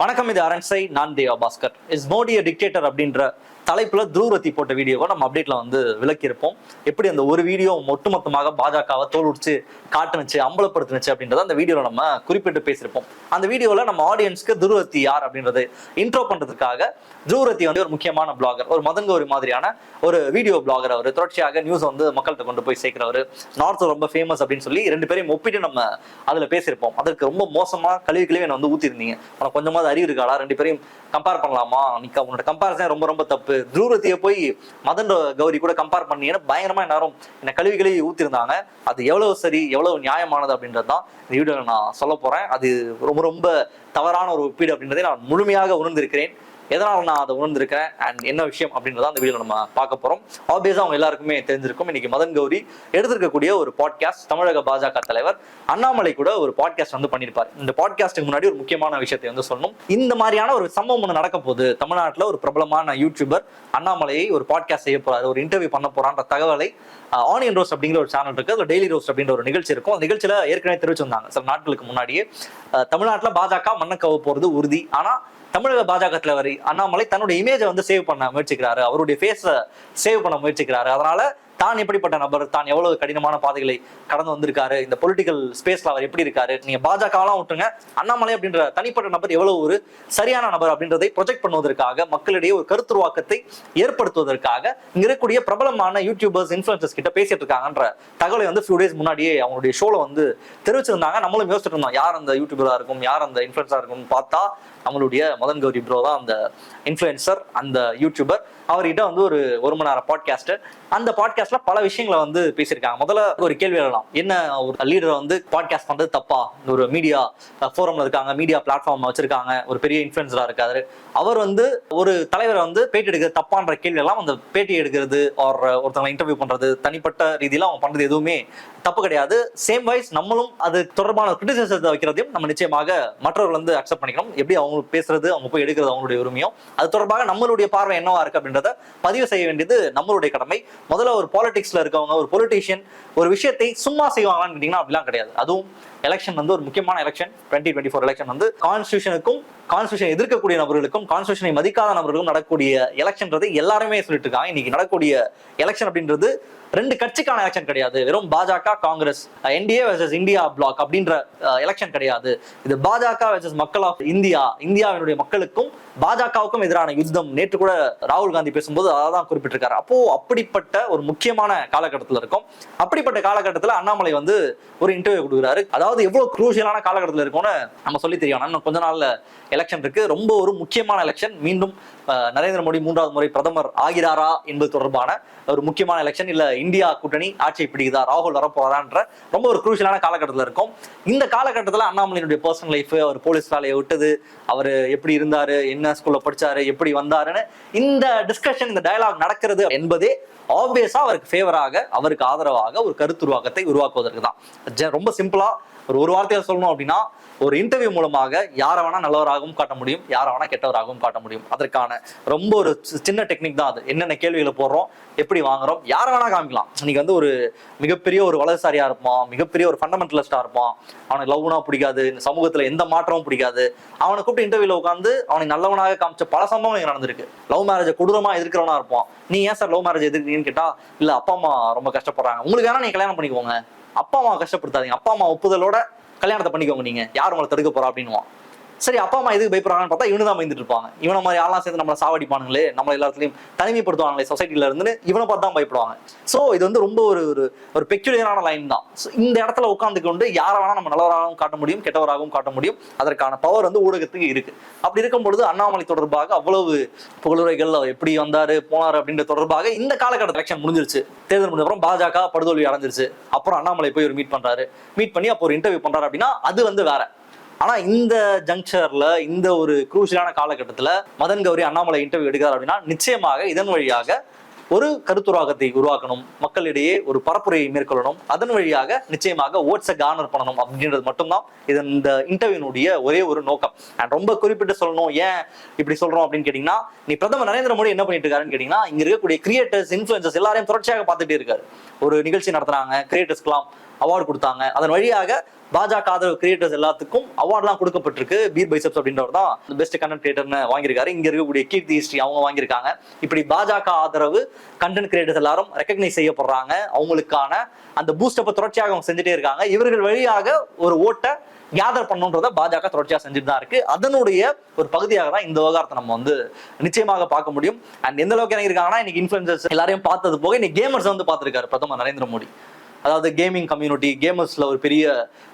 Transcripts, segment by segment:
வணக்கம் இது அரண்சை. நான் தேவா பாஸ்கர். இஸ் மோடி டிக்டேட்டர் அப்படின்ற தலைப்புல துருவரத்தி போட்ட வீடியோவை நம்ம அப்டேட்ல வந்து விளக்கியிருப்போம். எப்படி அந்த ஒரு வீடியோ ஒட்டுமொத்தமாக பாஜகவை தோல் உடிச்சு காட்டுனுச்சு அம்பலப்படுத்துனுச்சு அப்படின்றத அந்த வீடியோல நம்ம குறிப்பிட்டு பேசியிருப்போம். அந்த வீடியோல நம்ம ஆடியன்ஸ்க்கு துருவத்தி யார் அப்படின்றது இன்ட்ரோ பண்றதுக்காக துருவரத்தி வந்து ஒரு முக்கியமான பிளாகர் ஒரு மதன் ஒரு மாதிரியான ஒரு வீடியோ பிளாகர் அவர். தொடர்ச்சியாக நியூஸ் வந்து மக்கள்கிட்ட கொண்டு போய் சேர்க்கிறவர். நார்த் ரொம்ப ஃபேமஸ் அப்படின்னு சொல்லி ரெண்டு பேரையும் ஒப்பிட்டு நம்ம அதுல பேசியிருப்போம். அதற்கு ரொம்ப மோசமா கழுவி கழுவி என்ன வந்து ஊத்திருந்தீங்க. ஆனால் கொஞ்சமாவது அறிவு இருக்காளா? ரெண்டு பேரையும் கம்பேர் பண்ணலாமா? நீ உன்னோட கம்பேரிசன் ரொம்ப ரொம்ப தப்பு? துருவத்தியை போய் மதன் கௌரி கூட கம்பேர் பண்ணீங்கன்னு பயங்கரமா எல்லாரும் என்ன கழுவி கழுவி ஊத்திருந்தாங்க. அது எவ்வளவு சரி எவ்வளவு நியாயமானது அப்படின்றது தான் இந்த வீடியோவில் நான் சொல்ல போறேன். அது ரொம்ப ரொம்ப தவறான ஒரு ஒப்பீடு அப்படின்றதை நான் முழுமையாக உணர்ந்திருக்கிறேன். எதனால் நான் அதை உணர்ந்திருக்கிறேன்? அண்ட் என்ன விஷயம் அப்படின்றத அந்த வீடியோ நம்ம பார்க்க போறோம். ஆப்வியஸா அவங்க எல்லாருக்குமே தெரிஞ்சிருக்கும். இன்னைக்கு மதன் கௌரி எடுத்திருக்கக்கூடிய ஒரு பாட்காஸ்ட் தமிழக பாஜக தலைவர் அண்ணாமலை கூட ஒரு பாட்காஸ்ட் வந்து பண்ணியிருப்பார். இந்த பாட்காஸ்ட்டுக்கு முன்னாடி ஒரு முக்கியமான விஷயத்தை வந்து சொல்லணும். இந்த மாதிரியான ஒரு சம்பவம் ஒன்று நடக்க போகுது. தமிழ்நாட்டில் ஒரு பிரபலமான யூடியூபர் அண்ணாமலையை ஒரு பாட்காஸ்ட் செய்ய போறாரு. ஒரு இன்டர்வியூ பண்ண போறான்ற தகவலை ஆனியன் ரோஸ் அப்படிங்கிற ஒரு சேனல் இருக்கு. அதுல டெய்லி ரோஸ் அப்படின்ற ஒரு நிகழ்ச்சி இருக்கும். அந்த நிகழ்ச்சியில ஏற்கனவே தெரிவிச்சிருந்தாங்க. சில நாட்களுக்கு முன்னாடியே தமிழ்நாட்டில் பாஜக மண்ணக்கவ போறது உறுதி. ஆனால் தமிழக பாஜக தலைவர் அண்ணாமலை தன்னுடைய இமேஜை வந்து சேவ் பண்ண முயற்சிக்கிறாரு. அவருடைய ஃபேஸை சேவ் பண்ண முயற்சிக்கிறாரு. அதனால தான் எப்படிப்பட்ட நபர் தான் எவ்வளவு கடினமான பாதைகளை கடந்து வந்திருக்காரு இந்த பொலிட்டிக்கல் ஸ்பேஸ்ல அவர் எப்படி இருக்காரு நீங்க பாஜகலாம் விட்டுருங்க அண்ணாமலை அப்படின்ற தனிப்பட்ட நபர் எவ்வளவு ஒரு சரியான நபர் அப்படின்றதை ப்ரொஜெக்ட் பண்ணுவதற்காக மக்களிடையே ஒரு கருத்துருவாக்கத்தை ஏற்படுத்துவதற்காக இங்க இருக்கக்கூடிய பிரபலமான யூடியூபர்ஸ் இன்ஃபுளுசர்ஸ் கிட்ட பேசிட்டு இருக்காங்கன்ற தகவலை வந்து ஃபியூ டேஸ் முன்னாடியே அவங்களுடைய ஷோல வந்து தெரிவிச்சிருந்தாங்க. நம்மளும் யோசிச்சுட்டு இருந்தோம் யார் அந்த யூடியூபரா இருக்கும் யார் அந்த இன்ஃபுளுசரா இருக்கும்னு பார்த்தா நம்மளுடைய மதன் கௌரி ப்ரோ தான் அந்த இன்ஃப்ளூயன்சர் அந்த யூடியூபர் அவர்கிட்ட வந்து ஒரு ஒரு மணி நேரம் பாட்காஸ்ட் அந்த பாட்காஸ்ட்ல பல விஷயங்களை வந்து பேசியிருக்காங்க. முதல்ல ஒரு கேள்வி எழலாம் என்ன ஒரு லீடர் வந்து பாட்காஸ்ட் பண்றது தப்பா? ஒரு மீடியா ஃபோரம்ல இருக்காங்க மீடியா பிளாட்ஃபார்ம் வச்சிருக்காங்க. ஒரு பெரிய இன்ஃபுளுசரா இருக்காரு. அவர் வந்து ஒரு தலைவரை வந்து பேட்டி எடுக்கிறது தப்பான்ற கேள்வி எல்லாம் அந்த பேட்டி எடுக்கிறது ஆர் ஒருத்தவங்களை இன்டர்வியூ பண்றது தனிப்பட்ட ரீதியில அவங்க பண்றது எதுவுமே தப்பு கிடையாது. சேம் வைஸ் நம்மளும் அது தொடர்பான கிரிட்டிசிசத்தை வைக்கிறதையும் நம்ம நிச்சயமாக மற்றவர்கள் வந்து அக்செப்ட் பண்ணிக்கணும். எப்படி அவங்க பேசுறது அவங்க போய் எடுக்கிறது அவங்களுடைய உரிமையும் அது தொடர்பாக நம்மளுடைய பார்வை என்னவா இருக்கு அப்படின்றத பதிவு செய்ய வேண்டியது நம்மளுடைய கடமை. முதல்ல ஒரு பாலிடிக்ஸ்ல இருக்கவங்க ஒரு பொலிட்டீஷியன் ஒரு விஷயத்தை சும்மா செய்வாங்களான்னு கேட்டீங்கன்னா அப்படிலாம் கிடையாது. அதுவும் எலெக்ஷன் வந்து ஒரு முக்கியமான election twenty twenty four election வந்து கான்ஸ்டியூஷனுக்கும் கான்ஸ்டியூஷன் எதிர்க்கக்கூடிய நபர்களுக்கும் கான்ஸ்டியூஷனை மதிக்காத நபர்களுக்கும் நடக்கக்கூடிய எலெக்ஷன்றது எல்லாருமே சொல்லிட்டு இருக்காங்க. இன்னைக்கு நடக்கக்கூடிய எலெக்ஷன் அப்படின்றது ரெண்டு கட்சிக்கான எலெக்ஷன் கிடையாது. வெறும் பாஜக Congress NDA versus India bloc அப்படின்ற எலெக்ஷன் கிடையாது. இது பாஜக வெர்சஸ் மக்கள் ஆஃப் இந்தியா இந்தியாவினுடைய மக்களுக்கும் பாஜகவுக்கும் எதிரான யுத்தம். நேற்று கூட ராகுல் காந்தி பேசும்போது அதான் குறிப்பிட்டிருக்காரு. அப்போ அப்படிப்பட்ட ஒரு முக்கியமான காலகட்டத்தில் இருக்கும். அப்படிப்பட்ட காலகட்டத்தில் அண்ணாமலை வந்து ஒரு இன்டர்வியூ கொடுக்குறாரு. அதாவது எவ்வளவு குரூஷியலான காலகட்டத்தில் இருக்கும்னு நம்ம சொல்லி தெரியும் இன்னும் கொஞ்ச நாள்ல எலெக்ஷன் இருக்கு. ரொம்ப ஒரு முக்கியமான முக்கியமான எலெக்ஷன் மீண்டும் நரேந்திர மோடி மூன்றாவது முறை பிரதமர் ஆகிறாரா என்பது தொடர்பான ஒரு முக்கியமான எலெக்ஷன் இல்ல இந்தியா கூட்டணி ஆட்சியை பிடிக்குதா ராகுல் வரப்போறான்ற ரொம்ப ஒரு குரூஷியலான காலகட்டத்தில் இருக்கும். இந்த காலகட்டத்தில் அண்ணாமலையினுடைய பர்சனல் லைஃப் அவர் போலீஸ் வேலையை விட்டது அவர் எப்படி இருந்தாரு என்ன ஸ்கூல்ல படிச்சாரு எப்படி வந்தாருன்னு இந்த டிஸ்கஷன் இந்த டயலாக் நடக்கிறது என்பதே ஆப்வியஸா அவருக்கு ஃபேவராக அவருக்கு ஆதரவாக ஒரு கருத்துருவாக்கத்தை உருவாக்குவதற்கு தான். ரொம்ப சிம்பிளா ஒரு ஒரு வார்த்தையில சொல்லணும் அப்படின்னா ஒரு இன்டர்வியூ மூலமாக யாரை வேணா நல்லவராகவும் காட்ட முடியும் யாரை வேணா கெட்டவராகவும் காட்ட முடியும். அதற்கான ரொம்ப ஒரு சி- சின்ன டெக்னிக் தான் அது. என்னென்ன கேள்விகளை போடுறோம் எப்படி வாங்குறோம் யாரை வேணா காமிக்கலாம். நீங்க வந்து ஒரு மிகப்பெரிய ஒரு வலதுசாரியா இருப்பான் மிகப்பெரிய ஒரு ஃபண்டமெண்டலிஸ்டா இருப்பான். அவனுக்கு லவ்னா பிடிக்காது இந்த சமூகத்துல எந்த மாற்றமும் பிடிக்காது. அவனை கூப்பிட்டு இன்டர்வியூல உட்காந்து அவனை நல்லவனாக காமிச்ச பல சம்பவம் நடந்திருக்கு. லவ் மேரேஜை கொடூரமா எதிர்க்கிறவனா இருப்பான். நீ ஏன் சார் லவ் மேரேஜ் எதிர்க்கிறீங்கன்னு கேட்டா இல்ல அப்பா அம்மா ரொம்ப கஷ்டப்படுறாங்க. உங்களுக்கு வேணா நீ கல்யாணம் பண்ணிக்கோங்க. அப்பா அம்மா கஷ்டப்படுத்தாதீங்க. அப்பா அம்மா ஒப்புதலோட கல்யாணத்தை பண்ணிக்கோங்க நீங்க. யார் உங்களை தடுக்க போறா அப்படின்னுவான். சரி அப்பா அம்மா எதுக்கு பயப்படுறாங்கன்னு பார்த்தா இவனு தான் பயந்துட்டு இருப்பாங்க. இவனை மாதிரி ஆளாம் சேர்ந்து நம்மளை சாவடிப்பானுங்களே நம்மளை எல்லாத்துலையும் தனிமைப்படுத்துவாங்களே சொசைட்டில இருந்து இவனை பார்த்து தான் பயப்படுவாங்க. ஸோ இது வந்து ரொம்ப ஒரு ஒரு ஒரு பெக்யூலியரான லைன் தான். ஸோ இந்த இடத்துல உட்காந்து கொண்டு யாரை வேணா நம்ம நல்லவராகவும் காட்ட முடியும் கெட்டவராகவும் காட்ட முடியும். அதற்கான பவர் வந்து ஊடகத்துக்கு இருக்கு. அப்படி இருக்கும் பொழுது அண்ணாமலை தொடர்பாக அவ்வளவு புகழுரைகள் எப்படி வந்தாரு போனார் அப்படின்ற தொடர்பாக இந்த காலகட்ட எலெக்ஷன் முடிஞ்சிருச்சு. தேர்தல் முடிஞ்ச அப்புறம் பாஜக படுதோல்வி அடைஞ்சிருச்சு. அப்புறம் அண்ணாமலை போய் ஒரு மீட் பண்றாரு. மீட் பண்ணி அப்போ ஒரு இன்டர்வியூ பண்றாரு அப்படின்னா அது வந்து வேற. ஆனா இந்த ஜங்ஷர்ல இந்த ஒரு குரூஷியலான காலகட்டத்துல மதன் கௌரி அண்ணாமலை இன்டர்வியூ எடுக்கிறார் அப்படின்னா நிச்சயமாக இதன் வழியாக ஒரு கருத்துருவாக்கத்தை உருவாக்கணும். மக்களிடையே ஒரு பரப்புரையை மேற்கொள்ளணும். அதன் வழியாக நிச்சயமாக ஓட்ஸை கார்னர் பண்ணணும் அப்படின்றது மட்டும்தான் இது இந்த இன்டர்வியூனுடைய ஒரே ஒரு நோக்கம். அண்ட் ரொம்ப குறிப்பிட்டு சொல்லணும். ஏன் இப்படி சொல்றோம் அப்படின்னு கேட்டீங்கன்னா நீ பிரதமர் நரேந்திர மோடி என்ன பண்ணிட்டு இருக்காருன்னு கேட்டீங்கன்னா இங்க இருக்கக்கூடிய கிரியேட்டர்ஸ் இன்ஃபுளுசர்ஸ் எல்லாரையும் தொடர்ச்சியாக பார்த்துட்டே இருக்காரு. ஒரு நிகழ்ச்சி நடத்துறாங்க கிரியேட்டர்ஸ்க்கெல்லாம் அவார்டு கொடுத்தாங்க. அதன் வழியாக பாஜக ஆதரவு கிரியேட்டர்ஸ் எல்லாத்துக்கும் அவார்ட்லாம் கொடுக்கப்பட்டிருக்கு. பீர் பைசப்ஸ் அப்படின்றவர் தான் பெஸ்ட் கண்டென்ட் கிரியேட்டர்னு வாங்கியிருக்காரு. இங்க இருக்கக்கூடிய கீர்த்தி ஹிஸ்ட்ரி அவங்க வாங்கியிருக்காங்க. இப்படி பாஜக ஆதரவு கண்டென்ட் கிரியேட்டர்ஸ் எல்லாரும் ரெக்கக்னைஸ் செய்யப்படுறாங்க. அவங்களுக்கான அந்த பூஸ்டப்பை தொடர்ச்சியாக அவங்க செஞ்சுட்டே இருக்காங்க. இவர்கள் வழியாக ஒரு ஓட்டை கேதர் பண்ணுன்றத பாஜக தொடர்ச்சியாக செஞ்சுட்டு தான் இருக்கு. அதனுடைய ஒரு பகுதியாக தான் இந்த விவகாரத்தை நம்ம வந்து நிச்சயமாக பார்க்க முடியும். அண்ட் எந்த அளவுக்கு இறங்கியிருக்காங்கன்னா இன்னைக்கு இன்ஃபுளுசர்ஸ் எல்லாரையும் பார்த்தது போக இன்னைக்கு கேமர்ஸ் வந்து பார்த்திருக்காரு பிரதமர் நரேந்திர மோடி. அதாவது கேமிங் கம்யூனிட்டி கேமர்ஸ்ல ஒரு பெரிய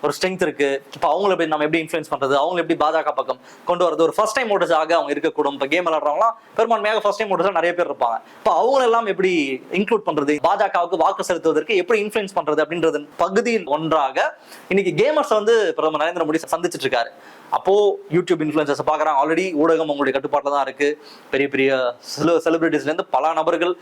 ஒரு ஸ்ட்ரென்த் இருக்கு. இப்போ அவங்கள எப்படி நம்ம எப்படி இன்ஃப்ளூயன்ஸ் பண்றது? அவங்க எப்படி பாஜக பக்கம் கொண்டு வரது? ஒரு ஃபஸ்ட் டைம் ஓட்டர்ஸாக அவங்க இருக்கக்கூடும். இப்போ கேம் விளாட்றவங்களாம் பெரும்பான்மையாக ஃபஸ்ட் டைம் ஓட்டர்ஸ் நிறைய பேர் இருப்பாங்க. இப்போ அவங்களெல்லாம் எப்படி இன்க்ளூட் பண்றது? பாஜகவுக்கு வாக்கு செலுத்துவதற்கு எப்படி இன்ஃப்ளூயன்ஸ் பண்றது? அப்படின்றது பகுதியில் ஒன்றாக இன்னைக்கு கேமர்ஸ் வந்து பிரதமர் நரேந்திர மோடி சந்திச்சிட்டு இருக்காரு. அப்போ யூடியூப் இன்ஃபுளுசர்ஸ் பார்க்குறாங்க. ஆல்ரெடி ஊடகம் உங்களுடைய கட்டுப்பாட்டில் தான் இருக்குது பெரிய பெரிய செலு செலிபிரிட்டிஸ்லேருந்து பல நபர்கள்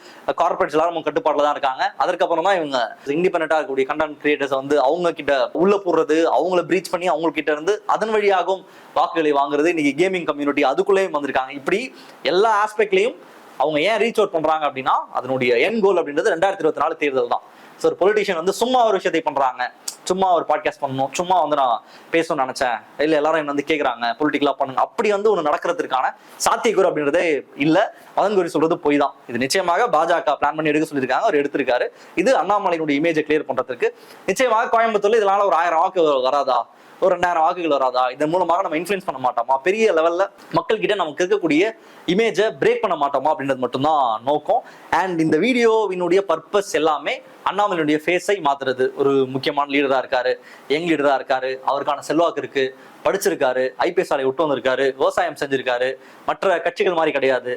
கார்பரேட்ஸ் எல்லாரும் அவங்க கட்டுப்பாட்டில் தான் இருக்காங்க. அதுக்கப்புறம் தான் இவங்க இண்டிபெண்டா இருக்கக்கூடிய கண்டென்ட் கிரியேட்டர்ஸ் வந்து அவங்க கிட்ட உள்ள போடுறது அவங்கள ப்ரீச் பண்ணி அவங்கக்கிட்ட இருந்து அதன் வழியாகவும் வாக்குகளை வாங்குறது. இன்னைக்கு கேமிங் கம்யூனிட்டி அதுக்குள்ளேயும் வந்திருக்காங்க. இப்படி எல்லா ஆஸ்பெக்ட்லேயும் அவங்க ஏன் ரீச் அவுட் பண்ணுறாங்க அப்படின்னா அதனுடைய என் கோல் அப்படின்றது ரெண்டாயிரத்தி இருபத்தி நாலு தேர்தல் தான். ஸோ ஒரு பொலிட்டிஷியன் வந்து சும்மா ஒரு விஷயத்தை பண்ணுறாங்க சும்மா ஒரு பாட்காஸ்ட் பண்ணணும். சும்மா வந்து நான் பேசணும்னு நினச்சேன். இல்லை எல்லாரும் என்ன வந்து கேட்குறாங்க பொலிட்டிக்கலாக பண்ணுங்க. அப்படி வந்து ஒன்று நடக்கிறதுக்கான சாத்தியக்கூறு அப்படின்றதே இல்லை. மதன்கோரி சொல்றது பொய் தான் இது நிச்சயமாக பாஜக பிளான் பண்ணி எடுக்க சொல்லியிருக்காங்க. அவர் எடுத்திருக்காரு. இது அண்ணாமலையினுடைய இமேஜை கிளியர் பண்ணுறதுக்கு நிச்சயமாக கோயம்புத்தூர்ல இதனால ஒரு ஆயிரம் வாக்கு வராதா? ஒரு ரெண்டாயிரம் வாக்குகள் வராதா? இதன் மூலமாக நம்ம இன்ஃப்ளூயன்ஸ் பண்ண மாட்டோமா? பெரிய லெவல்ல மக்கள் கிட்ட நமக்கு இருக்கக்கூடிய இமேஜை பிரேக் பண்ண மாட்டோமா அப்படின்றது மட்டும்தான் நோக்கம். அண்ட் இந்த வீடியோவினுடைய பர்பஸ் எல்லாமே அண்ணாமலையுடைய ஃபேஸை மாத்துறது. ஒரு முக்கியமான லீடரா இருக்காரு யங் லீடரா இருக்காரு அவருக்கான செல்வாக்கு இருக்கு படிச்சிருக்காரு ஐபிஎஸ் ஆலை விட்டு வந்திருக்காரு விவசாயம் செஞ்சிருக்காரு மற்ற கட்சிகள் மாதிரி கிடையாது.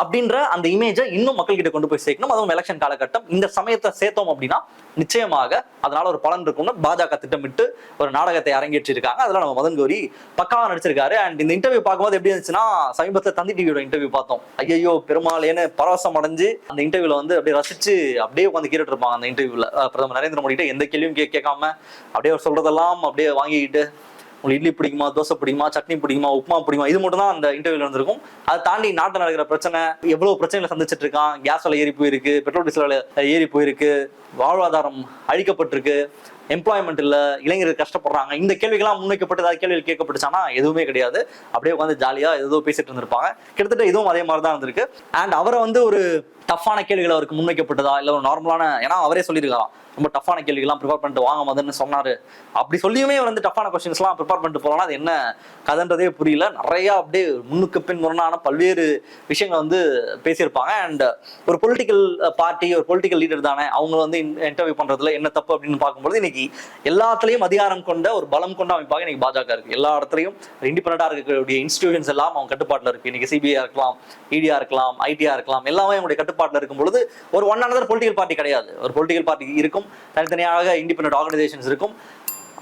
அப்படின்ற அந்த இமேஜை இன்னும் மக்கள் கிட்ட கொண்டு போய் சேர்க்கணும். அதுவும் எலெக்ஷன் காலகட்டம். இந்த சமயத்தை சேர்த்தோம் அப்படின்னா நிச்சயமாக அதனால ஒரு பலன் இருக்கும்னு பாஜக திட்டமிட்டு ஒரு நாடகத்தை அரங்கேற்றி இருக்காங்க நம்ம மதன் கௌரி பக்காவா நடிச்சிருக்காரு. அண்ட் இந்த இன்டர்வியூ பார்க்கும்போது எப்படி இருந்துச்சுன்னா சமீபத்தில் தந்தி டிவியோட இன்டர்வியூ பார்த்தோம். ஐயோ பெருமாளேன்னு பரவசம் அடைஞ்சு அந்த இன்டர்வியூல வந்து அப்படியே ரசிச்சு அப்படியே உட்காந்து கேட்டுட்டு இருப்பாங்க அந்த இன்டர்வியூல பிரதமர் நரேந்திர மோடி கிட்ட எந்த கேள்வியும் கேட்காம அப்படியே அவர் சொல்றதெல்லாம் அப்படியே வாங்கிக்கிட்டு உங்களுக்கு இட்லி பிடிக்குமா தோசை பிடிக்குமா சட்னி பிடிக்குமா உப்புமா பிடிக்குமா இது மட்டும் தான் அந்த இன்டர்வியூல இருந்திருக்கும். அதை தாண்டி நாட்டில் நடக்கிற பிரச்சனை எவ்வளவு பிரச்சனைகளை சந்திச்சிட்டு இருக்கான் கேஸ் விலை ஏறி போயிருக்கு பெட்ரோல் டீசல் விலை ஏறி போயிருக்கு வாழ்வாதாரம் அழிக்கப்பட்டிருக்கு எம்ப்ளாய்மெண்ட் இல்லை இளைஞர்கள் கஷ்டப்படுறாங்க. இந்த கேள்விகள்லாம் முன்வைக்கப்பட்டு ஏதாவது கேள்விகள் கேட்கப்பட்டுச்சானா எதுவுமே கிடையாது. அப்படியே உட்காந்து ஜாலியாக ஏதோ பேசிட்டு இருந்திருப்பாங்க. கிட்டத்தட்ட இதுவும் அதே மாதிரி தான் இருந்திருக்கு. அண்ட் அவரை வந்து ஒரு டஃப்பான கேள்விகள் அவருக்கு முன்வைக்கப்பட்டதா? இல்லை ஒரு நார்மலான ஏன்னா அவரே சொல்லியிருக்கலாம். ரொம்ப டஃப்பான கேள்விகள்லாம் ப்ரிப்பேர் பண்ணிட்டு வாங்க மதன்னு சொன்னாரு. அப்படி சொல்லியுமே வந்து டஃப்பான கொஸ்டின்ஸ்லாம் ப்ரிப்பேர் பண்ணிட்டு போனா அது என்ன கதைன்றதே புரியல. நிறைய அப்படியே முன்னுக்கு பின் முரணான பல்வேறு விஷயங்கள் வந்து பேசியிருப்பாங்க. அண்ட் ஒரு பொலிட்டிக்கல் பார்ட்டி ஒரு பொலிட்டிக்கல் லீடர் தானே அவங்க வந்து இன்டர்வியூ பண்ணுறதுல என்ன தப்பு அப்படின்னு பார்க்கும்போது இன்னைக்கு எல்லாத்துலேயும் அதிகாரம் கொண்ட ஒரு பலம் கொண்ட அமைப்பாக இன்னைக்கு பாஜக இருக்கு. எல்லா இடத்துலையும் இண்டிபெண்டாக இருக்கக்கூடிய இன்ஸ்டிடியூஷன்ஸ் எல்லாம் அவங்க கட்டுப்பாட்டில் இருக்கு. இன்னைக்கு சிபிஐ இருக்கலாம் இடியா இருக்கலாம் ஐடியா இருக்கலாம் எல்லாமே அவங்களுடைய கட்டுப்பாட்டில் இருக்கும் பொழுது ஒரு ஒன் அனதர் பொலிட்டிக்கல் பார்ட்டி கிடையாது. ஒரு பொலிட்டிக்கல் பார்ட்டி இருக்கும் தனித்தனியாக இண்டிபெண்ட் ஆர்கனைசேஷன்ஸ் இருக்கும்.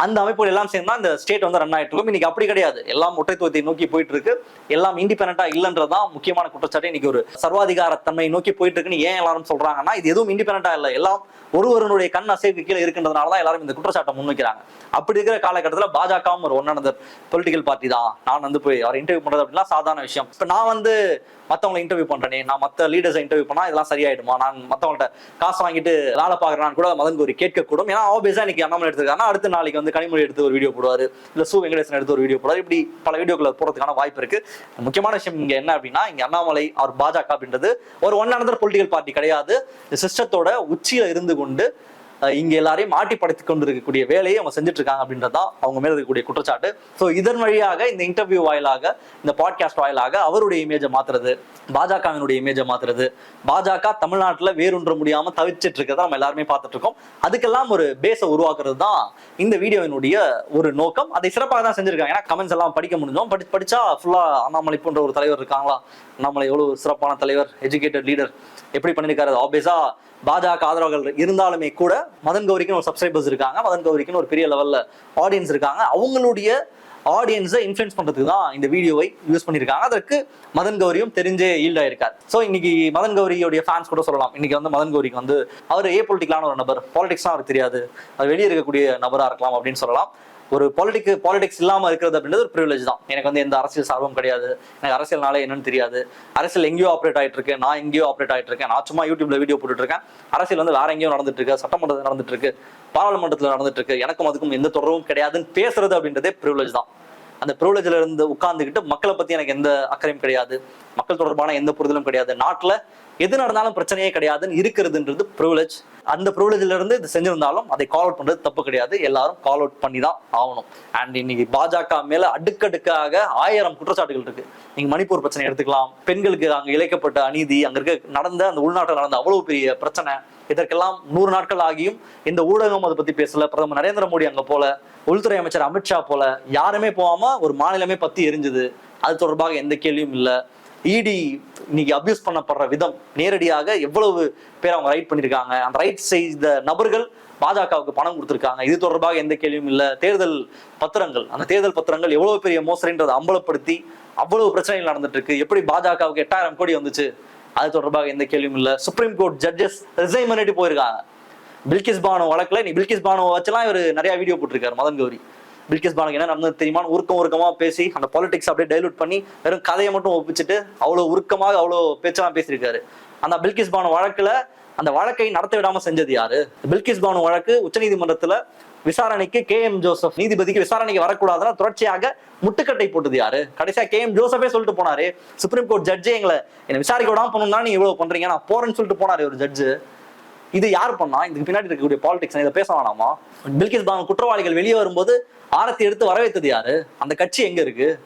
அந்த அமைப்புகள் எல்லாம் சேர்ந்தா இந்த ஸ்டேட் வந்து ரன் ஆகிட்டு இருக்கும். இன்னைக்கு அப்படி கிடையாது. எல்லாம் ஒற்றைத்துவத்தை நோக்கி போயிட்டு இருக்கு. எல்லாம் இண்டிபெண்டா இல்லைன்றதான் முக்கியமான குற்றச்சாட்டு. இன்னைக்கு ஒரு சர்வாதிகார தன்மை நோக்கி போயிட்டு இருக்குன்னு ஏன் எல்லாரும் சொல்றாங்கன்னா இது எதுவும் இண்டிபெண்டா இல்லை. எல்லாம் ஒருவருடைய கண் அசைவுக்கு கீழே இருக்கின்றதுனால தான் எல்லாரும் இந்த குற்றச்சாட்டை முன்வைக்கிறாங்க. அப்படி இருக்கிற காலகட்டத்தில் பாஜகவும் ஒரு ஒன் பொலிட்டிக்கல் பார்ட்டி தான். நான் வந்து போய் அவர் இன்டர்வியூ பண்றது அப்படின்னா சாதாரண விஷயம். இப்போ நான் வந்து மற்றவங்களை இன்டர்வியூ பண்றேனே நான் மற்ற லீடர்ஸை இன்டர்வியூ பண்ணா இதெல்லாம் சரியாயிடுமா? நான் மற்றவங்கள்ட்ட காசு வாங்கிட்டு வேலை பார்க்குறான்னு கூட மதன் கோரி கேட்கக்கூடும். ஏன்னா ஆபியஸா இன்னைக்கு அண்ணாமலை எடுத்துருக்காருன்னா அடுத்த நாளைக்கு வந்து கனிமொழி எடுத்து ஒரு வீடியோ போடுவாரு. இல்ல சு வெங்கடேசன் எடுத்து ஒரு வீடியோ போடுவார். இப்படி பல வீடியோக்குள்ள போறதுக்கான வாய்ப்பு இருக்கு. முக்கியமான விஷயம் இங்க என்ன அப்படின்னா இங்க அண்ணாமலை அவர் பாஜக அப்படின்றது ஒரு ஒன் அனதர் பொலிட்டிக்கல் பார்ட்டி கிடையாது. இந்த சிஸ்டத்தோட உச்சியில இருந்து கொண்டு இங்க எல்லாரையும் மாட்டி படைத்து கொண்டு இருக்கக்கூடிய வேலையை அவங்க செஞ்சுட்டு இருக்காங்க அப்படின்றதா அவங்க மேல இருக்கக்கூடிய குற்றச்சாட்டு. ஸோ இதன் வழியாக இந்த இன்டர்வியூ வாயிலாக இந்த பாட்காஸ்ட் வாயிலாக அவருடைய இமேஜை மாத்துறது பாஜகவினுடைய இமேஜை மாத்துறது பாஜக தமிழ்நாட்டுல வேறுன்ற முடியாம தவிச்சிட்டு இருக்கிறத நம்ம எல்லாருமே பார்த்துட்டு இருக்கோம் அதுக்கெல்லாம் ஒரு பேஸை உருவாக்குறது தான் இந்த வீடியோவினுடைய ஒரு நோக்கம். அதை சிறப்பாக தான் செஞ்சிருக்காங்க. ஏன்னா கமெண்ட்ஸ் எல்லாம் படிக்க முடிஞ்சோம். படி படிச்சா ஃபுல்லா அண்ணாமலை போன்ற ஒரு தலைவர் இருக்காங்களா? அண்ணாமலை எவ்வளவு சிறப்பான தலைவர் எஜுகேட்டட் லீடர் எப்படி பண்ணியிருக்காரு ஆப்வியஸா பாஜக ஆதரவுகள் இருந்தாலுமே கூட மதன் கௌரிக்குன்னு ஒரு சப்ஸ்கிரைபர்ஸ் இருக்காங்க. மதன் கௌரிக்குன்னு ஒரு பெரிய லெவல்ல ஆடியன்ஸ் இருக்காங்க. அவங்களுடைய ஆடியன்ஸை இன்ஃப்ளூயன்ஸ் பண்றதுக்கு தான் இந்த வீடியோவை யூஸ் பண்ணியிருக்காங்க. அதற்கு மதன் கௌரியும் தெரிஞ்சே ஈல்ட் ஆயிருக்கார். ஸோ இன்னைக்கு மதன் கௌரியோடைய ஃபேன்ஸ் கூட சொல்லலாம். இன்னைக்கு வந்து மதன் கௌரிக்கு வந்து அவர் ஏ பொலிட்டிக்கலான ஒரு நபர். பாலிடிக்ஸ்லாம் அவருக்கு தெரியாது. அது வெளியே இருக்கக்கூடிய நபராக இருக்கலாம் அப்படின்னு சொல்லலாம். ஒரு பாலிட்டிக் பாலிடிக்ஸ் இல்லாமல் இருக்கிறது அப்படின்றது ஒரு ப்ரிவிலேஜ் தான். எனக்கு வந்து எந்த அரசியல் சார்பும் கிடையாது. எனக்கு அரசியல்னாலே என்னன்னு தெரியாது. அரசியல் எங்கேயோ ஆப்ரேட் ஆகிட்டு இருக்கு நான் எங்கேயோ ஆப்ரேட் ஆகிட்டு இருக்கேன் நான் சும்மா யூடியூப்ல வீடியோ போட்டுட்டு இருக்கேன் அரசியல் வந்து வேற எங்கேயோ நடந்துட்டு இருக்கு சட்டமன்றத்தில் நடந்துட்டு இருக்கு பாராளுமன்றத்தில் நடந்துட்டு இருக்கு எனக்கும் அதுக்கும் எந்த தொடர்பும் கிடையாதுன்னு பேசுறது அப்படின்றதே ப்ரிவிலேஜ் தான். அந்த ப்ரிவிலேஜில் இருந்து உட்காந்துக்கிட்டு மக்களை பத்தி எனக்கு எந்த அக்கறையும் கிடையாது. மக்கள் தொடர்பான எந்த புரிதலும் கிடையாது. நாட்டில் எது நடந்தாலும் பிரச்சனையே கிடையாதுன்னு இருக்கிறதுன்றது ப்ரிவிலேஜ் அந்த ப்ரிவிலேஜ்ல இருந்து இது செஞ்சிருந்தாலும் அதை கால் அவுட் பண்றது தப்பு கிடையாது. எல்லாரும் கால் அவுட் பண்ணி தான் ஆகணும். அண்ட் இன்னைக்கு பாஜக மேல அடுக்கடுக்காக ஆயிரம் குற்றச்சாட்டுகள் இருக்கு. நீங்க மணிப்பூர் பிரச்சனை எடுத்துக்கலாம். பெண்களுக்கு அங்க இழைக்கப்பட்ட அநீதி அங்க இருக்க நடந்த அந்த உள்நாட்டில் நடந்த அவ்வளவு பெரிய பிரச்சனை. இதற்கெல்லாம் நூறு நாட்கள் ஆகியும் இந்த ஊடகம் அதை பத்தி பேசல. பிரதமர் நரேந்திர மோடி அங்க போல உள்துறை அமைச்சர் அமித்ஷா போல யாருமே போகாம ஒரு மாநிலமே பத்தி எரிஞ்சது. அது தொடர்பாக எந்த கேள்வியும் இல்லை. இடி இன்னைக்கு அபியூஸ் பண்ணப்படுற விதம் நேரடியாக எவ்வளவு பேர் அவங்க ரைட் பண்ணிருக்காங்க. அந்த ரைட் செய்த நபர்கள் பாஜகவுக்கு பணம் கொடுத்துருக்காங்க. இது தொடர்பாக எந்த கேள்வியும் இல்லை. தேர்தல் பத்திரங்கள் அந்த தேர்தல் பத்திரங்கள் எவ்வளவு பெரிய மோசடின்றதை அம்பலப்படுத்தி அவ்வளவு பிரச்சனைகள் நடந்துட்டு இருக்கு எப்படி பாஜகவுக்கு எட்டாயிரம் கோடி வந்துச்சு? அது தொடர்பாக எந்த கேள்வியும் இல்லை. சுப்ரீம் கோர்ட் ஜட்ஜஸ் ரிசைன் பண்ணிட்டு போயிருக்காங்க. பில்கிஸ் பானோ வழக்கில் நீ பில்கிஸ் பானோ வச்செல்லாம் இவர் நிறைய வீடியோ போட்டிருக்காரு மதன் கௌரி. பில்கிஸ் பானுக்கு என்ன நடந்தது தெரியுமா? உருக்கம் உருக்கமா பேசி அந்த பாலிடிக்ஸ் அப்படியே டைலூட் பண்ணி வெறும் கதையை மட்டும் ஒப்பிச்சுட்டு அவ்வளவு உருக்கமாக அவ்வளவு பேச்செல்லாம் பேசியிருக்காரு. அந்த பில்கிஸ் பானு வழக்குல அந்த வழக்கை நடத்த விடாம செஞ்சது யாரு? பில்கிஸ் பானு வழக்கு உச்சநீதிமன்றத்துல விசாரணைக்கு கே எம் ஜோசப் நீதிபதிக்கு விசாரணைக்கு வரக்கூடாதுன்னா தொடர்ச்சியாக முட்டுக்கட்டை போட்டது யாரு? கடைசியா கே எம் ஜோசப்பே சொல்லிட்டு போனாரு. சுப்ரீம் கோர்ட் ஜட்ஜே எங்களை என்ன விசாரிக்க விடாம பண்ணணும் நீங்க இவ்வளவு பண்றீங்க நான் போறேன்னு சொல்லிட்டு போனாரு ஒரு ஜட்ஜு இது யார் பண்ணா? இதுக்கு பின்னாடி இருக்கக்கூடிய பாலிடிக்ஸ் இதை பேச வேணாமா? பில்கிஸ் பானு குற்றவாளிகள் வெளியே வரும்போது ஆரத்தி எடுத்து வரவேற்றது யாரு? அந்த கட்சி எங்க இருக்கு?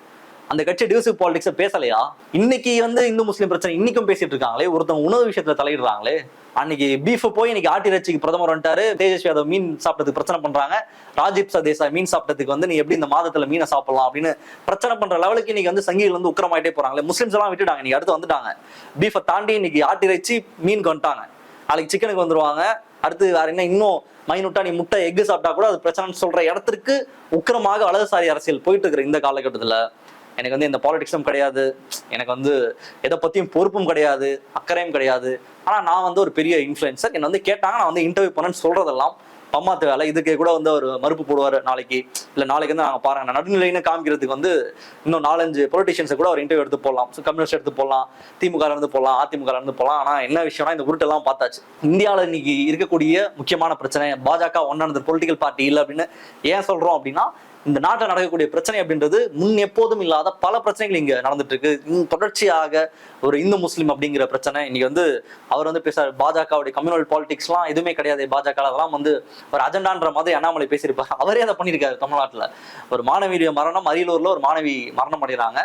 அந்த கட்சி டிவிசிவ் பாலிடிக்ஸை பேசலையா? இன்னைக்கு வந்து இந்து முஸ்லீம் பிரச்சனை இன்னைக்கும் பேசிட்டு இருக்காங்களே? ஒருத்தவங்க உணவு விஷயத்துல தலையிடுறாங்களே? அன்னைக்கு பீஃப் போய் இன்னைக்கு ஆட்டி இறைச்சிக்கு பிரதமர் வந்துட்டாரு. தேஜஸ்வி யாதவ் மீன் சாப்பிட்டதுக்கு பிரச்சனை பண்றாங்க. ராஜீப் சதேசா மீன் சாப்பிட்டதுக்கு வந்து நீ எப்படி இந்த மாதத்துல மீனை சாப்பிடலாம் அப்படின்னு பிரச்சனை பண்ற லெவலுக்கு இன்னைக்கு வந்து சங்கிகள் வந்து உக்கரமாயிட்டே போறாங்களே? முஸ்லிம்ஸ் எல்லாம் விட்டுட்டாங்க. இன்னைக்கு அடுத்து வந்துட்டாங்க. பீஃபை தாண்டி இன்னைக்கு ஆட்டி இறைச்சி மீன் வந்துட்டாங்க நாளைக்கு சிக்கனுக்கு வந்துருவாங்க. அடுத்து வேற என்ன? இன்னும் மைனூட்டா நீ முட்டை எக்கு சாப்பிட்டா கூட அது பிரச்சனைன்னு சொல்ற இடத்திற்கு உக்கிரமாக வலதுசாரி அரசியல் போயிட்டு இருக்கிற இந்த காலகட்டத்துல. எனக்கு வந்து இந்த பாலிடிக்ஸும் கிடையாது. எனக்கு வந்து எதை பத்தியும் பொறுப்பும் கிடையாது. அக்கறையும் கிடையாது. ஆனா நான் வந்து ஒரு பெரிய இன்ஃபுளுசர் என்ன வந்து கேட்டாங்க நான் வந்து இன்டர்வியூ பண்ணேன்னு சொல்றதெல்லாம் பம்மாத்து வேலை. இதுக்கு கூட வந்து அவர் மறுப்பு போடுவார் நாளைக்கு. இல்லை நாளைக்கு வந்து நாங்கள் பாருங்க. நடுநிலைன்னு காமிக்கிறதுக்கு வந்து இன்னும் நாலஞ்சு பொலிட்டிஷியன்ஸை கூட ஒரு இன்டர்வியூ எடுத்து போடலாம். ஸோ கம்யூனிஸ்ட் எடுத்து போடலாம். திமுக இருந்து போடலாம். அதிமுக இருந்து போடலாம். ஆனால் என்ன விஷயம்னா இந்த உருட்டெல்லாம் பார்த்தாச்சு. இந்தியாவில் இன்னைக்கு இருக்கக்கூடிய முக்கியமான பிரச்சனை பாஜக ஒன்னானது பொலிட்டிக்கல் பார்ட்டி இல்லை அப்படின்னு ஏன் சொல்றோம் அப்படின்னா இந்த நாட்டில் நடக்கக்கூடிய பிரச்சனை அப்படின்றது முன் எப்போதும் இல்லாத பல பிரச்சனைகள் இங்க நடந்துட்டு இருக்கு தொடர்ச்சியாக ஒரு இந்து முஸ்லீம் அப்படிங்கிற பிரச்சனை. இன்னைக்கு வந்து அவர் வந்து பேசுறாரு பாஜகவுடைய கம்யூனல் பாலிடிக்ஸ்லாம் எதுவுமே கிடையாது. பாஜக அதெல்லாம் வந்து ஒரு அஜெண்டான்ற மாதிரி அண்ணாமலை பேசியிருப்பாரு. அவரே அதை பண்ணியிருக்காரு தமிழ்நாட்டில். ஒரு மாணவியுடைய மரணம் அரியலூர்ல ஒரு மாணவி மரணம் அடைகிறாங்க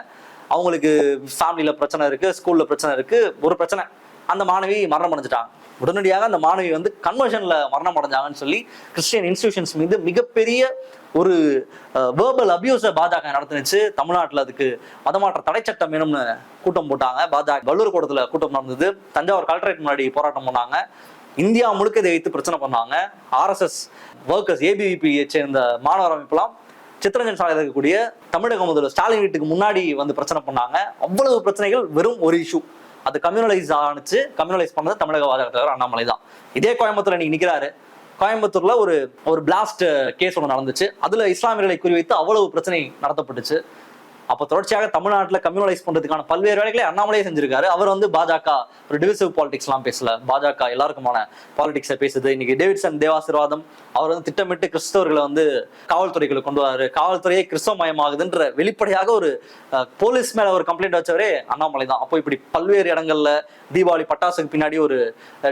அவங்களுக்கு ஃபேமிலியில பிரச்சனை இருக்கு ஸ்கூல்ல பிரச்சனை இருக்கு ஒரு பிரச்சனை. அந்த மாணவி மரணம் அடைஞ்சிட்டாங்க. உடனடியாக அந்த மாணவி வந்து கன்வர்ஷன்ல மரணம் அடைஞ்சாங்கன்னு சொல்லி கிறிஸ்டியன் இன்ஸ்டிடியூஷன்ஸ் மீது மிகப்பெரிய ஒரு வேர்பல் அபியூஸை பாஜக நடத்துனுச்சு. தமிழ்நாட்டில் அதுக்கு மதமாற்ற தடை சட்டம் வேணும்னு கூட்டம் போட்டாங்க. பாஜக வல்லூர் கூட்டத்தில் கூட்டம் நடந்தது. தஞ்சாவூர் கலெக்டரேட் முன்னாடி போராட்டம் பண்ணாங்க. இந்தியா முழுக்க இதை வைத்து பிரச்சனை பண்ணாங்க. ஆர்எஸ்எஸ் ஒர்க்கர்ஸ் ஏபிவிபியை சேர்ந்த மாணவர் அமைப்புலாம் சித்திரஞ்சன் சாலையில் இருக்கக்கூடிய தமிழக முதல்வர் ஸ்டாலின் வீட்டுக்கு முன்னாடி வந்து பிரச்சனை பண்ணாங்க. அவ்வளவு பிரச்சனைகள் வெறும் ஒரு இஷ்யூ அது கம்யூனலைஸ் ஆனிச்சு கம்யூனலைஸ் பண்ணது தமிழக பாஜக தலைவர் அண்ணாமலை தான். இதே கோயம்புத்தூர்ல நீ நிக்கிறாரு. கோயம்புத்தூர்ல ஒரு ஒரு பிளாஸ்ட் கேஸ் ஒன்று நடந்துச்சு. அதுல இஸ்லாமியர்களை குறிவைத்து அவ்வளவு பிரச்சனை நடத்தப்பட்டுச்சு. அப்போ தொடர்ச்சியாக தமிழ்நாட்டில் கம்யூனலைஸ் பண்ணுறதுக்கான பல்வேறு வேலைகளை அண்ணாமலையே செஞ்சிருக்காரு. அவர் வந்து பாஜக ஒரு டிவிசிவ் பாலிடிக்ஸ்லாம் பேசல. பாஜக எல்லாருக்குமான பாலிடிக்ஸை பேசுது. இன்னைக்கு டேவிட்சன் தேவாசிர்வாதம் அவர் வந்து திட்டமிட்டு கிறிஸ்தவர்களை வந்து காவல்துறைக்குள்ள கொண்டு வராரு. காவல்துறையே கிறிஸ்தவமயமாகுதுன்ற வெளிப்படையாக ஒரு போலீஸ் மேல ஒரு கம்ப்ளைண்ட் வச்சவரே அண்ணாமலை தான். அப்போ இப்படி பல்வேறு இடங்கள்ல தீபாவளி பட்டாசுக்கு பின்னாடி ஒரு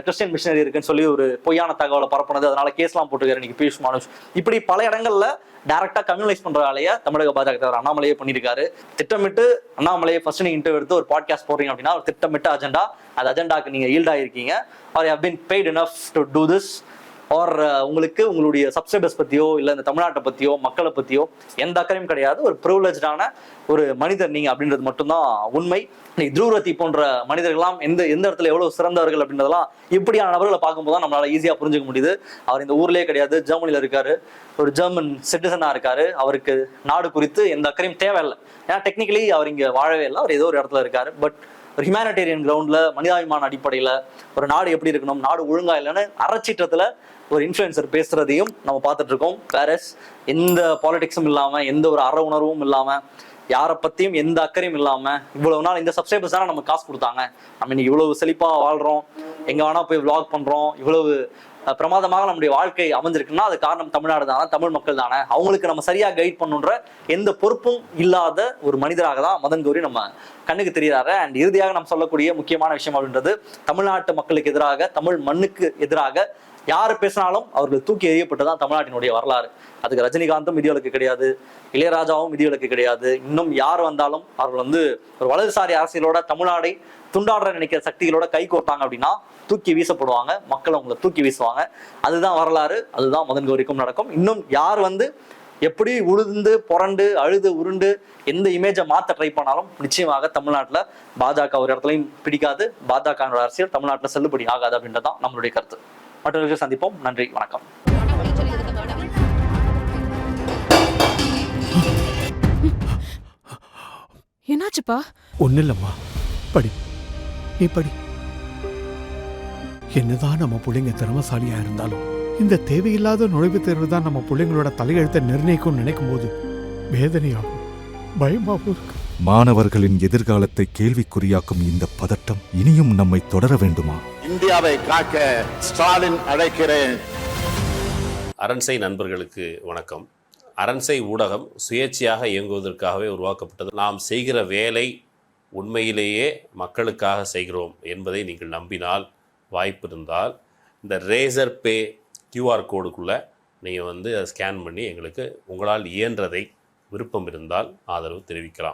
கிறிஸ்டியன் மிஷினரி இருக்குன்னு சொல்லி ஒரு பொய்யான தகவலை பரப்புனது. அதனால கேஸ்லாம் போட்டுக்காரு இன்னைக்கு பியூஷ் மானுஷ் இப்படி பல இடங்கள்ல டைரக்டா கம்யூனலைஸ் பண்ற வேலையை தமிழக பாஜக தலைவர் அண்ணாமலையே பண்ணியிருக்காரு. திட்டமிட்டு அண்ணாமலையை ஃபர்ஸ்ட் நீங்க இன்டர்வியூ எடுத்து ஒரு பாட்காஸ்ட் போடுறீங்க அப்படின்னா ஒரு திட்டமிட்ட அஜெண்டா அந்த அஜெண்டாக்கு நீங்க yield ஆயிருக்கீங்க. Or have been paid enough to do this or uh, உங்களுக்கு உங்களுடைய சப்ஸ்கிரைபர்ஸ் பத்தியோ இல்ல இந்த தமிழ்நாட்டை பத்தியோ மக்களை பத்தியோ எந்த அக்கறையும் கிடையாது. ஒரு ப்ரிவிலேஜான ஒரு மனிதர் நீங்க அப்படின்றது மட்டும்தான் உண்மை. இன்னைக்கு துருவரத்தி போன்ற மனிதர்கள்லாம் எந்த எந்த இடத்துல எவ்வளவு சிறந்தவர்கள் அப்படின்றதெல்லாம் இப்படியான நபர்களை பார்க்கும்போது தான் நம்மளால ஈஸியா புரிஞ்சுக்க முடியுது. அவர் இந்த ஊர்லயே கிடையாது ஜெர்மனில இருக்காரு. ஒரு ஜெர்மன் சிட்டிசனா இருக்காரு. அவருக்கு நாடு குறித்து எந்த அக்கறையும் தேவையில்லை. ஏன்னா டெக்னிக்கலி அவர் இங்க வாழவே இல்லை. அவர் ஏதோ ஒரு இடத்துல இருக்காரு. பட் ஒரு ஹியூமானிட்டேரியன் கிரவுண்ட்ல மனிதாபிமான அடிப்படையில ஒரு நாடு எப்படி இருக்கணும் நாடு ஒழுங்கா இல்லைன்னு அறச்சீற்றத்துல ஒரு இன்ஃப்ளூயன்சர் பேசுறதையும் நம்ம பார்த்துட்டு இருக்கோம் வேறஸ் எந்த பாலிடிக்ஸும் இல்லாமல் எந்த ஒரு அற உணர்வும் இல்லாமல் யாரை பத்தியும் எந்த அக்கறையும் இல்லாம இவ்வளவு நாள் இந்த சப்ஸ்கிரைபர்ஸ் தானே நம்ம காசு கொடுத்தாங்க. நம்ம இன்னைக்கு இவ்வளவு செழிப்பா வாழ்றோம். எங்க வேணா போய் விளாக் பண்றோம். இவ்வளவு பிரமாதமாக நம்முடைய வாழ்க்கை அமைஞ்சிருக்குன்னா அது காரணம் தமிழ்நாடு தானே தமிழ் மக்கள் தானே. அவங்களுக்கு நம்ம சரியா கைட் பண்ணுன்ற எந்த பொறுப்பும் இல்லாத ஒரு மனிதராக தான் மதன் கௌரி நம்ம கண்ணுக்கு தெரியாத அண்ட் இறுதியாக நம்ம சொல்லக்கூடிய முக்கியமான விஷயம் அப்படின்றது தமிழ்நாட்டு மக்களுக்கு எதிராக தமிழ் மண்ணுக்கு எதிராக யார் பேசினாலும் அவர்கள் தூக்கி எறியப்பட்டதான் தமிழ்நாட்டினுடைய வரலாறு. அதுக்கு ரஜினிகாந்தும் விதிவிலக்கு கிடையாது இளையராஜாவும் விதிவிலக்கு கிடையாது. இன்னும் யார் வந்தாலும் அவர்கள் வந்து ஒரு வலதுசாரி அரசியலோட தமிழ்நாடை துண்டாடுற நினைக்கிற சக்திகளோட கை கோர்த்தாங்க அப்படின்னா தூக்கி வீசப்படுவாங்க மக்கள் அவங்களை தூக்கி வீசுவாங்க. அதுதான் வரலாறு அதுதான் மதன் கௌரிக்கும் நடக்கும். இன்னும் யார் வந்து எப்படி உழுந்து புரண்டு அழுது உருண்டு எந்த இமேஜை மாத்த ட்ரை பண்ணாலும் நிச்சயமாக தமிழ்நாட்டில் பாஜக ஒரு இடத்துலையும் பிடிக்காது. பாஜக அரசியல் தமிழ்நாட்டில் செல்லுபடி ஆகாது அப்படின்றதான் நம்மளுடைய கருத்து. மற்றவர்கள் சந்திப்போம். நன்றி. வணக்கம். என்னாச்சுப்பா? ஒன்றும் இல்லைம்மா படி. நீ படி. என்னதான் நம்ம பிள்ளைங்க திறமசாலியா இருந்தாலும் இந்த தேவையில்லாத நுழைவுத் தேர்வு தான் நம்ம பிள்ளைங்களோட தலையெழுத்தை நிர்ணயிக்கும்னு நினைக்கும் போது வேதனையாகும் பயமாகவும் இருக்கு. மாணவர்களின் எதிர்காலத்தை கேள்விக்குறியாக்கும் இந்த பதட்டம் இனியும் நம்மை தொடர வேண்டுமா? இந்தியாவை காக்க ஸ்டாலின் அழைக்கிறேன். அரண்சை நண்பர்களுக்கு வணக்கம். அரண்சை ஊடகம் சுயேட்சையாக இயங்குவதற்காகவே உருவாக்கப்பட்டது. நாம் செய்கிற வேலை உண்மையிலேயே மக்களுக்காக செய்கிறோம் என்பதை நீங்கள் நம்பினால் வாய்ப்பு இருந்தால் இந்த ரேசர் பே கியூஆர் கோடுக்குள்ளே நீங்கள் வந்து அதை ஸ்கேன் பண்ணி எங்களுக்கு உங்களால் இயன்றதை விருப்பம் இருந்தால் ஆதரவு தெரிவிக்கலாம்.